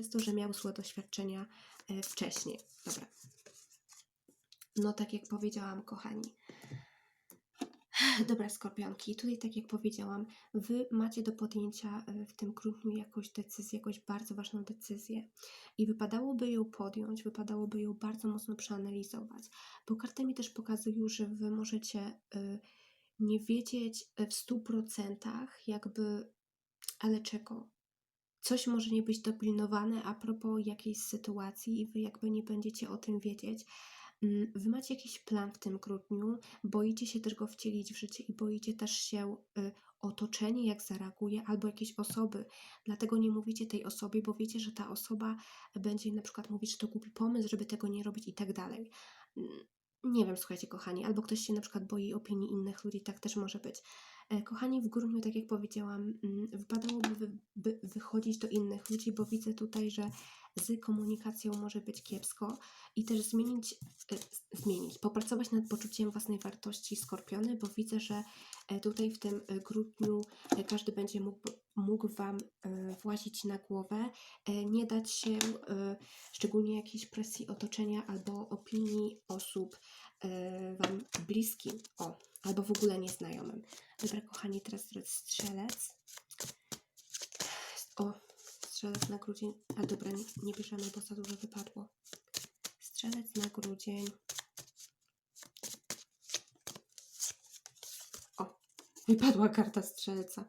przez to, że miał złe doświadczenia e, wcześniej. Dobra. No tak jak powiedziałam, kochani. Dobra, skorpionki. Tutaj, tak jak powiedziałam, wy macie do podjęcia e, w tym grudniu jakąś decyzję, jakąś bardzo ważną decyzję. I wypadałoby ją podjąć, wypadałoby ją bardzo mocno przeanalizować. Bo karty mi też pokazują, że wy możecie y, nie wiedzieć e, w 100% jakby, ale czego. Coś może nie być dopilnowane a propos jakiejś sytuacji i wy jakby nie będziecie o tym wiedzieć. Mm, Wy macie jakiś plan w tym grudniu, boicie się też go wcielić w życie i boicie też się y, otoczenie, jak zareaguje, albo jakieś osoby. Dlatego nie mówicie tej osobie, bo wiecie, że ta osoba będzie na przykład mówić, że to głupi pomysł, żeby tego nie robić i tak dalej. Mm, Nie wiem, słuchajcie, kochani, albo ktoś się na przykład boi opinii innych ludzi, tak też może być. E, Kochani, w grudniu, tak jak powiedziałam, mm, wypadałoby wy, by wychodzić do innych ludzi, bo widzę tutaj, że z komunikacją może być kiepsko i też zmienić, e, zmienić, popracować nad poczuciem własnej wartości skorpiony, bo widzę, że e, tutaj w tym grudniu każdy będzie mógł, mógł Wam włazić na głowę, nie dać się szczególnie jakiejś presji otoczenia albo opinii osób Wam bliskim, o, albo w ogóle nieznajomym. Dobra, kochani, teraz strzelec. O, strzelec na grudzień. A dobra, nie, nie bierzemy, bo za dużo wypadło. Strzelec na grudzień. O, wypadła karta strzelca.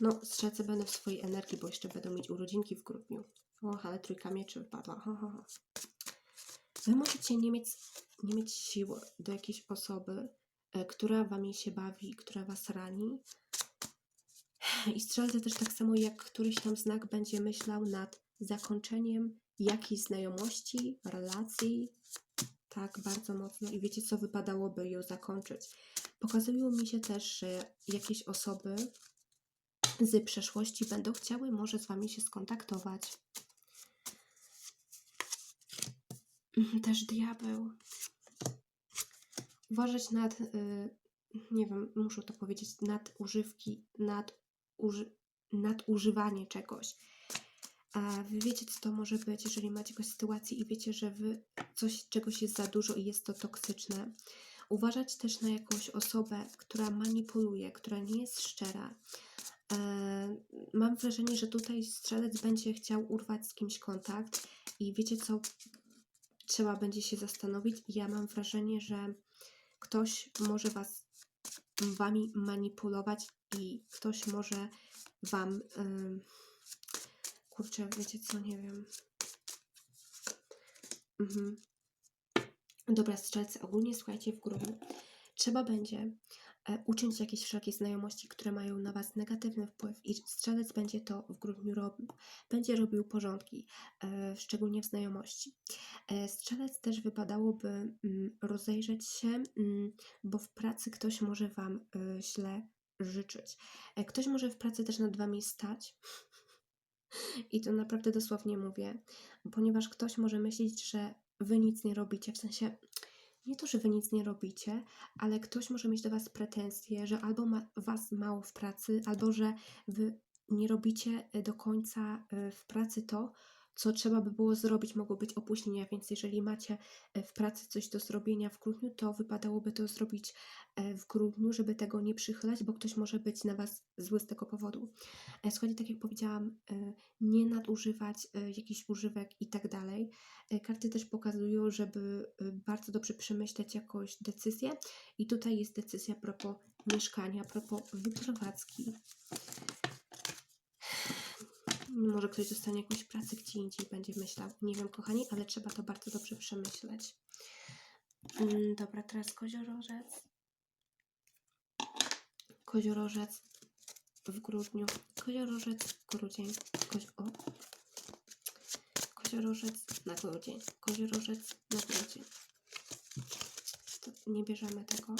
No, strzelce będą w swojej energii, bo jeszcze będą mieć urodzinki w grudniu. O, ale trójka mieczy wypadła. Ha, ha, ha. Wy możecie nie mieć, nie mieć sił do jakiejś osoby, która wami się bawi, która was rani. I strzelce też tak samo jak któryś tam znak będzie myślał nad zakończeniem jakiejś znajomości, relacji. Tak, bardzo mocno. I wiecie, co wypadałoby ją zakończyć. Pokazują mi się też, że jakieś osoby z przeszłości będą chciały może z Wami się skontaktować. Mhm, Też diabeł. Uważać nad, y, nie wiem, muszę to powiedzieć, nad używki, nad, uży, nadużywanie czegoś. A wy wiecie, co to może być, jeżeli macie jakąś sytuację i wiecie, że wy coś, czegoś jest za dużo i jest to toksyczne. Uważać też na jakąś osobę, która manipuluje, która nie jest szczera. E, mam wrażenie, że tutaj strzelec będzie chciał urwać z kimś kontakt i wiecie co? Trzeba będzie się zastanowić. Ja mam wrażenie, że ktoś może was wami manipulować i ktoś może wam. ym, kurczę, wiecie co? Nie wiem. Mhm. Dobra, strzelcy, ogólnie słuchajcie w grudniu. Trzeba będzie e, uczyć jakieś wszelkie znajomości, które mają na Was negatywny wpływ i strzelec będzie to w grudniu robił. Będzie robił porządki, e, szczególnie w znajomości. E, strzelec też wypadałoby mm, rozejrzeć się, mm, bo w pracy ktoś może Wam źle życzyć. Ktoś może w pracy też nad Wami stać. I to naprawdę dosłownie mówię, ponieważ ktoś może myśleć, że wy nic nie robicie, w sensie nie to, że wy nic nie robicie, ale ktoś może mieć do was pretensje, że albo ma was mało w pracy, albo że wy nie robicie e, do końca e, w pracy to, co trzeba by było zrobić, mogło być opóźnienia, więc jeżeli macie e, w pracy coś do zrobienia w grudniu, to wypadałoby to zrobić e, w grudniu, żeby tego nie przychylać, bo ktoś może być na Was zły z tego powodu. E, Słuchajcie, tak jak powiedziałam, nie nadużywać jakichś używek i tak dalej. Karty też pokazują, żeby bardzo dobrze przemyśleć jakąś decyzję i tutaj jest decyzja a propos mieszkania, a propos wyprowadzki. Może ktoś dostanie jakąś pracę gdzie indziej, będzie myślał. Nie wiem, kochani, ale trzeba to bardzo dobrze przemyśleć. Mm, dobra, teraz koziorożec. Koziorożec w grudniu. Koziorożec, grudzień. Kozi. Koziorożec na grudzień. Koziorożec na grudzień. To nie bierzemy tego.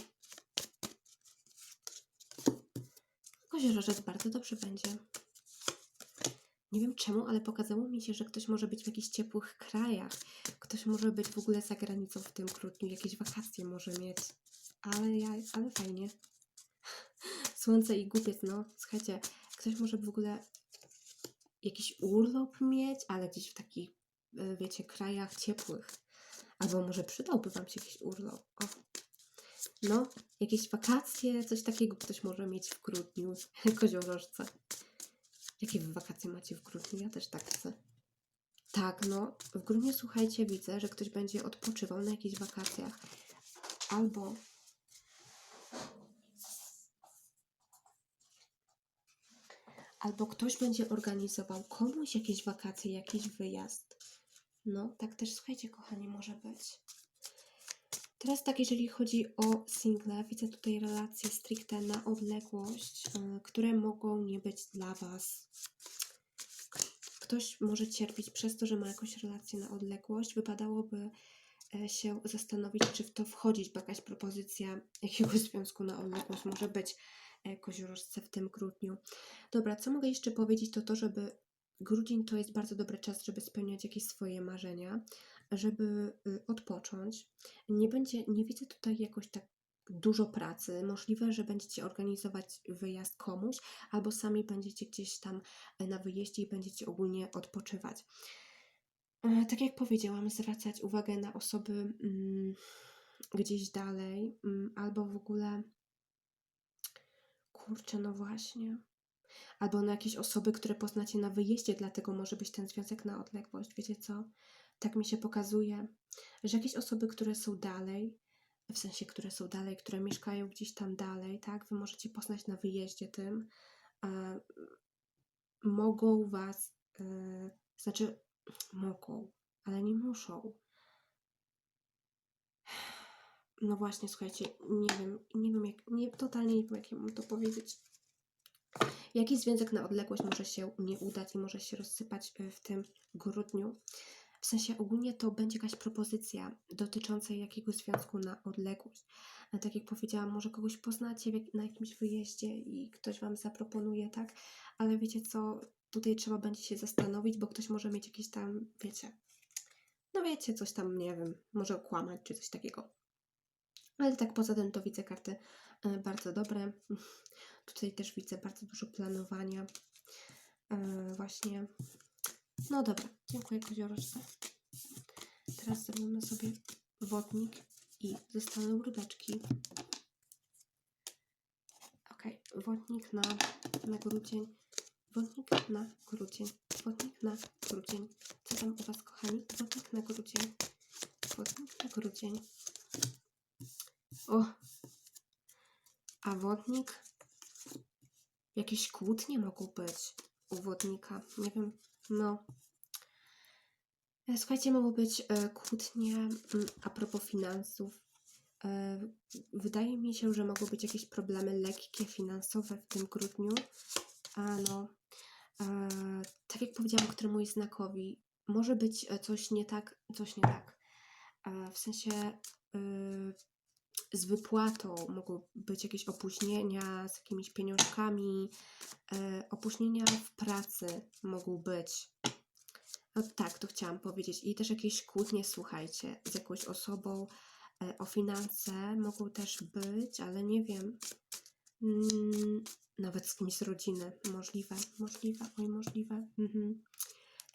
Koziorożec bardzo dobrze będzie. Nie wiem czemu, ale pokazało mi się, że ktoś może być w jakichś ciepłych krajach. Ktoś może być w ogóle za granicą w tym grudniu, jakieś wakacje może mieć. Ale ja, ale fajnie. Słońce i głupiec, no. Słuchajcie, ktoś może w ogóle jakiś urlop mieć, ale gdzieś w takich, e, wiecie, krajach ciepłych. Albo może przydałby Wam się jakiś urlop. O. No, jakieś wakacje, coś takiego ktoś może mieć w grudniu, koziorożce. Jakie wy wakacje macie w grudniu? Ja też tak chcę. Tak, no, w grudniu słuchajcie, widzę, że ktoś będzie odpoczywał na jakichś wakacjach. Albo albo ktoś będzie organizował komuś jakieś wakacje, jakiś wyjazd. No, tak też słuchajcie, kochani, może być. Teraz tak, jeżeli chodzi o single, widzę tutaj relacje stricte na odległość, yy, które mogą nie być dla Was. Ktoś może cierpieć przez to, że ma jakąś relację na odległość. Wypadałoby e, się zastanowić, czy w to wchodzić, bo jakaś propozycja jakiegoś związku na odległość może być e, koziorożce w tym grudniu. Dobra, co mogę jeszcze powiedzieć, to to, żeby grudzień to jest bardzo dobry czas, żeby spełniać jakieś swoje marzenia, żeby y, odpocząć. Nie będzie, nie widzę tutaj jakoś tak dużo pracy. Możliwe, że będziecie organizować wyjazd komuś, albo sami będziecie gdzieś tam e, na wyjeździe i będziecie ogólnie odpoczywać. E, Tak jak powiedziałam, zwracać uwagę na osoby mm, gdzieś dalej, mm, albo w ogóle kurczę, no właśnie. Albo na jakieś osoby, które poznacie na wyjeździe, dlatego może być ten związek na odległość. Wiecie co? Tak mi się pokazuje, że jakieś osoby, które są dalej, w sensie, które są dalej, które mieszkają gdzieś tam dalej, tak? Wy możecie poznać na wyjeździe tym, e, mogą was, e, znaczy mogą, ale nie muszą. No właśnie, słuchajcie, nie wiem, nie wiem jak, nie, totalnie nie wiem jak ja mam to powiedzieć. Jakiś związek na odległość może się nie udać i może się rozsypać e, w tym grudniu. W sensie ogólnie to będzie jakaś propozycja dotycząca jakiegoś związku na odległość. A tak jak powiedziałam, może kogoś poznacie na jakimś wyjeździe i ktoś Wam zaproponuje, tak? Ale wiecie co, tutaj trzeba będzie się zastanowić, bo ktoś może mieć jakieś tam, wiecie, no wiecie, coś tam, nie wiem, może okłamać czy coś takiego. Ale tak poza tym to widzę karty e, bardzo dobre. Tutaj też widzę bardzo dużo planowania. E, Właśnie. No dobra, dziękuję koziorożce. Teraz zrobimy sobie wodnik i zostaną rybeczki. Ok, wodnik na, na grudzień. Wodnik na grudzień. Wodnik na grudzień. Co tam u Was, kochani? Wodnik na grudzień. Wodnik na grudzień. O! A wodnik? Jakieś kłótnie mogą być u wodnika. Nie wiem, no. E, Słuchajcie, mogą być e, kłótnie mm, a propos finansów. E, Wydaje mi się, że mogą być jakieś problemy lekkie finansowe w tym grudniu. A no, tak jak powiedziałam któremuś znakowi, może być coś nie tak, coś nie tak. W sensie z wypłatą mogą być jakieś opóźnienia z jakimiś pieniążkami, e, opóźnienia w pracy mogą być. No tak, to chciałam powiedzieć. I też jakieś kłótnie, słuchajcie, z jakąś osobą e, o finanse mogą też być, ale nie wiem. Mm, nawet z kimś z rodziny. Możliwe, możliwe, oj, możliwe. Mhm.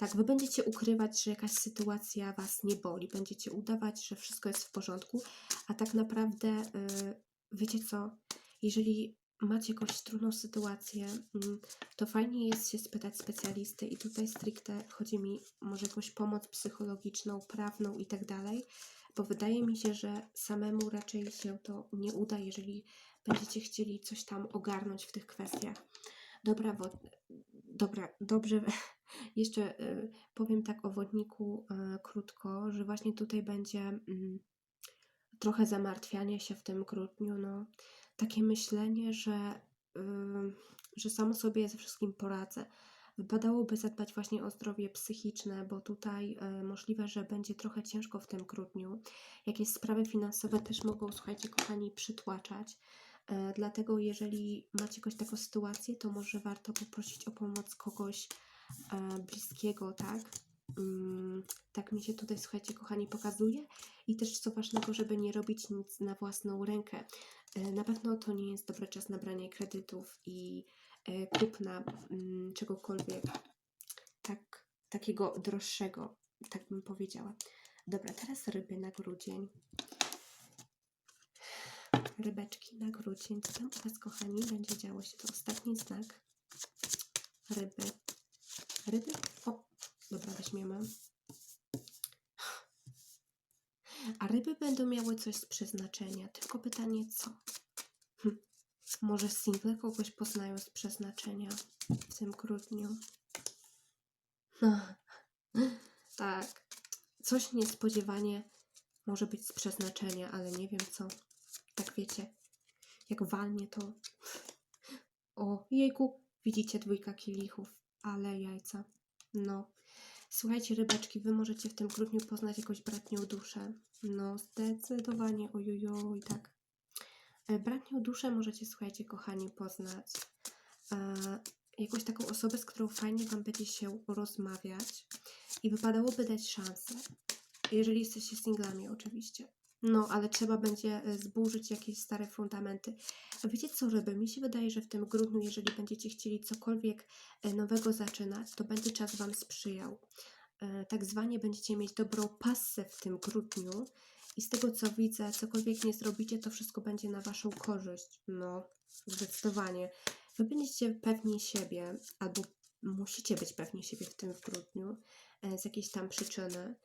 Tak, wy będziecie ukrywać, że jakaś sytuacja was nie boli. Będziecie udawać, że wszystko jest w porządku, a tak naprawdę, y, wiecie co, jeżeli macie jakąś trudną sytuację, mm, to fajnie jest się spytać specjalisty i tutaj stricte chodzi mi może jakąś pomoc psychologiczną, prawną i tak dalej, bo wydaje mi się, że samemu raczej się to nie uda, jeżeli będziecie chcieli coś tam ogarnąć w tych kwestiach. Dobra, wod... Dobra, dobrze. Jeszcze y, powiem tak o wodniku y, krótko, że właśnie tutaj będzie mm, trochę zamartwianie się w tym grudniu, no takie myślenie, że, że samo sobie ze wszystkim poradzę. Wypadałoby zadbać właśnie o zdrowie psychiczne, bo tutaj y, możliwe, że będzie trochę ciężko w tym grudniu. Jakieś sprawy finansowe też mogą, słuchajcie, kochani, przytłaczać. E, Dlatego, jeżeli macie jakąś taką sytuację, to może warto poprosić o pomoc kogoś e, bliskiego, tak? Mm, Tak mi się tutaj, słuchajcie, kochani, pokazuje. I też co ważnego, żeby nie robić nic na własną rękę. E, Na pewno to nie jest dobry czas na branie kredytów i e, kupna mm, czegokolwiek. tak, takiego droższego, tak bym powiedziała. Dobra, teraz ryby na grudzień. Rybeczki na grudzień. Co tam u Was, kochani, będzie działo się? To ostatni znak. Ryby. Ryby? O, dobra, weźmiemy. A ryby będą miały coś z przeznaczenia. Tylko pytanie, co? Hm. Może single kogoś poznają z przeznaczenia w tym grudniu? No. Tak. Coś niespodziewanie może być z przeznaczenia, ale nie wiem co. Tak wiecie, jak walnie to. O, jejku, widzicie dwójka kielichów, ale jajca. No. Słuchajcie, rybeczki, wy możecie w tym grudniu poznać jakąś bratnią duszę. No, zdecydowanie, ojojoj, tak. E, Bratnią duszę możecie, słuchajcie, kochani, poznać. E, jakąś taką osobę, z którą fajnie Wam będzie się rozmawiać i wypadałoby dać szansę. Jeżeli jesteście singlami, oczywiście. No, ale trzeba będzie e, zburzyć jakieś stare fundamenty. A wiecie co, ryby? Mi się wydaje, że w tym grudniu, jeżeli będziecie chcieli cokolwiek e, nowego zaczynać, to będzie czas Wam sprzyjał. E, Tak zwanie będziecie mieć dobrą pasę w tym grudniu i z tego co widzę, cokolwiek nie zrobicie, to wszystko będzie na Waszą korzyść. No, zdecydowanie. Wy będziecie pewni siebie, albo musicie być pewni siebie w tym grudniu e, z jakiejś tam przyczyny.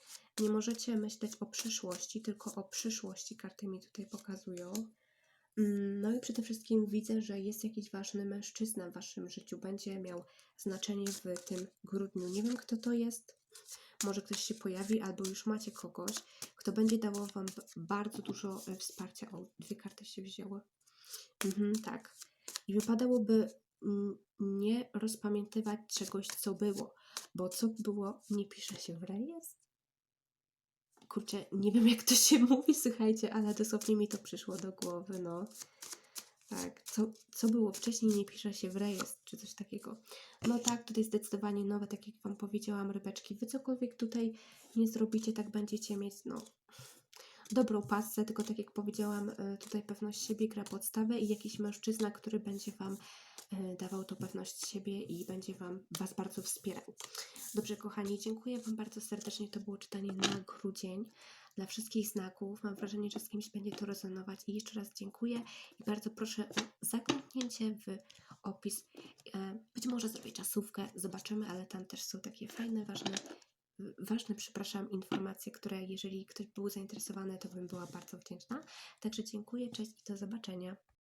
Nie możecie myśleć o przyszłości, tylko o przyszłości. Karty mi tutaj pokazują. Mm, No i przede wszystkim widzę, że jest jakiś ważny mężczyzna w Waszym życiu. Będzie miał znaczenie w tym grudniu. Nie wiem, kto to jest. Może ktoś się pojawi, albo już macie kogoś, kto będzie dawał Wam bardzo dużo e, wsparcia. O, dwie karty się wzięły. Mhm, tak. I wypadałoby nie rozpamiętywać czegoś, co było, bo co było, nie pisze się w rejestr. Kurczę, nie wiem jak to się mówi, słuchajcie, ale dosłownie mi to przyszło do głowy, no. Tak, co, co było wcześniej, nie pisze się w rejestr, czy coś takiego. No tak, tutaj zdecydowanie nowe, tak jak Wam powiedziałam, rybeczki. Wy cokolwiek tutaj nie zrobicie, tak będziecie mieć, no, dobrą pasę, tylko tak jak powiedziałam, y, tutaj pewność siebie gra podstawę i jakiś mężczyzna, który będzie Wam y, dawał tą pewność siebie i będzie Wam Was bardzo wspierał. Dobrze, kochani, dziękuję Wam bardzo serdecznie. To było czytanie na grudzień dla wszystkich znaków. Mam wrażenie, że z kimś będzie to rezonować i jeszcze raz dziękuję i bardzo proszę o zaglądnięcie w opis. E, Być może zrobię czasówkę, zobaczymy, ale tam też są takie fajne, ważne ważne, przepraszam, informacje, które jeżeli ktoś był zainteresowany, to bym była bardzo wdzięczna. Także dziękuję, cześć i do zobaczenia.